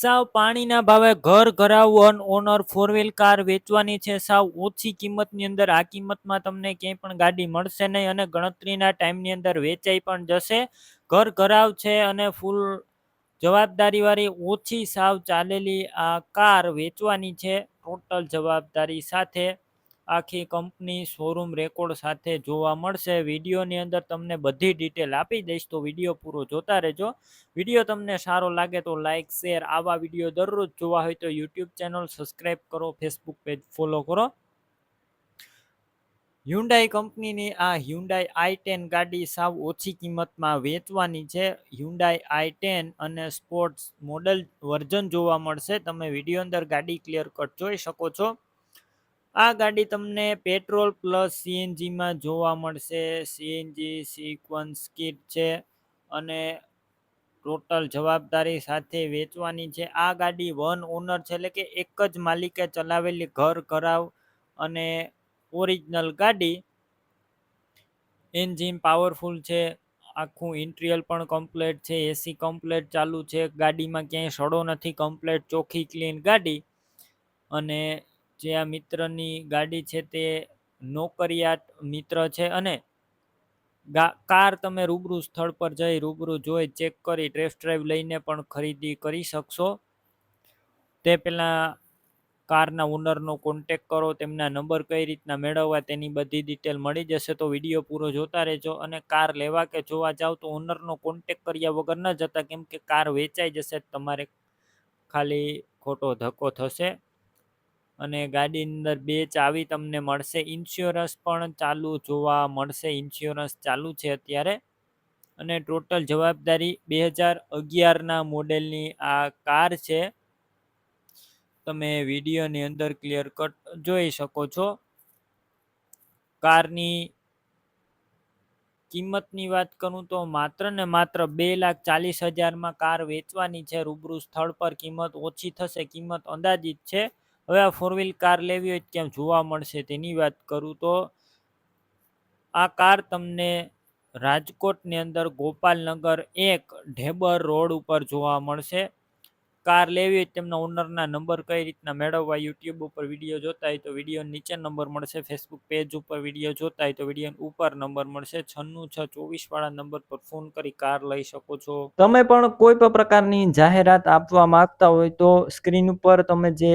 સાવ પાણીના ભાવે ઘર ઘરાવ ઓનર ફોર વ્હીલ કાર વેચવાની છે. સાવ ઓછી કિંમતની અંદર આ કિંમતમાં તમને ક્યાંય પણ ગાડી મળશે નહીં અને ગણતરીના ટાઈમની અંદર વેચાઈ પણ જશે. ઘર ઘરાવ છે અને ફૂલ જવાબદારીવાળી ઓછી સાવ ચાલેલી આ કાર વેચવાની છે. ટોટલ જવાબદારી સાથે આખી કંપની શોરૂમ રેકોર્ડ સાથે જોવા મળશે. વિડીયોની અંદર તમને બધી ડિટેલ આપી દઈશ, તો વીડિયો પૂરો જોતા રહેજો. વીડિયો તમને સારો લાગે તો લાઇક શેર આવા વીડિયો દરરોજ જોવા હોય તો યુટ્યુબ ચેનલ સબસ્ક્રાઈબ કરો ફેસબુક પેજ ફોલો કરો. હ્યુન્ડાઈ કંપનીની આ હ્યુન્ડાઈ આઈ ટેન ગાડી સાવ ઓછી કિંમતમાં વેચવાની છે. હ્યુન્ડાઈ આઈ ટેન અને સ્પોર્ટ્સ મોડલ વર્ઝન જોવા મળશે. તમે વીડિયો અંદર ગાડી ક્લિયર કટ જોઈ શકો છો. આ ગાડી તમને પેટ્રોલ પ્લસ સીએનજીમાં જોવા મળશે. સીએનજી સિક્વન્સ કિટ છે અને ટોટલ જવાબદારી સાથે વેચવાની છે. આ ગાડી વન ઓનર છે એટલે કે એક જ માલિકે ચલાવેલી ઘર ઘરાવ અને ઓરિજિનલ ગાડી. એન્જિન પાવરફુલ છે, આખું ઇન્ટિરિયર પણ કમ્પ્લેટ છે એસી કમ્પ્લેટ ચાલુ છે. ગાડીમાં ક્યાંય સડો નથી, કમ્પ્લેટ ચોખ્ખી, ક્લીન ગાડી અને જે આ મિત્રની ગાડી છે તે નોકરિયાત મિત્ર છે અને કાર તમે રૂબરૂ સ્થળ પર જઈ રૂબરૂ જોઈ ચેક કરી ટેસ્ટ ડ્રાઈવ લઈને પણ ખરીદી કરી શકશો. તે પહેલાં કારના ઓનરનો કોન્ટેક કરો, તેમના નંબર કઈ રીતના મેળવવા તેની બધી ડિટેલ મળી જશે તો વીડિયો પૂરો જોતા રહેજો અને કાર લેવા કે જોવા જાવ તો ઓનરનો કોન્ટેક કર્યા વગર ન જતા કેમ કે કાર વેચાઈ જશે તમારે ખાલી ખોટો ધક્કો થશે. અને ગાડીની અંદર બે ચાવી તમને મળશે. ઇન્સ્યોરન્સ પણ ચાલુ જોવા મળશે. ઇન્સ્યોરન્સ ચાલુ છે અત્યારે. અને ટોટલ જવાબદારી બે હજાર અગિયારના મોડેલની આ કાર છે. તમે વિડીયોની અંદર ક્લિયર કટ જોઈ શકો છો. કારની કિંમતની વાત કરું તો માત્ર ને માત્ર બે લાખ ચાલીસ હજારમાં કાર વેચવાની છે. રૂબરૂ સ્થળ પર કિંમત ઓછી થશે. કિંમત અંદાજિત છે. હવે આ ફોર વ્હીલ કાર લેવી હોય ક્યાં જોવા મળશે તેની વાત કરું તો આ કાર તમને રાજકોટની અંદર ગોપાલનગર એક ઢેબર રોડ ઉપર જોવા મળશે. કાર લેવી હોય તેમના ઓનરના નંબર કઈ રીતના મેળવવા યુટ્યુબ ઉપર વીડિયો જોતા હોય તો વીડિયો નીચે નંબર મળશે. ફેસબુક પેજ ઉપર વીડિયો જોતા હોય તો વીડિયો ઉપર નંબર મળશે. છન્નું છ ચોવીસ વાળા નંબર પર ફોન કરી કાર લઈ શકો છો. તમે પણ કોઈ પણ પ્રકારની જાહેરાત આપવા માંગતા હોય તો સ્ક્રીન ઉપર તમે જે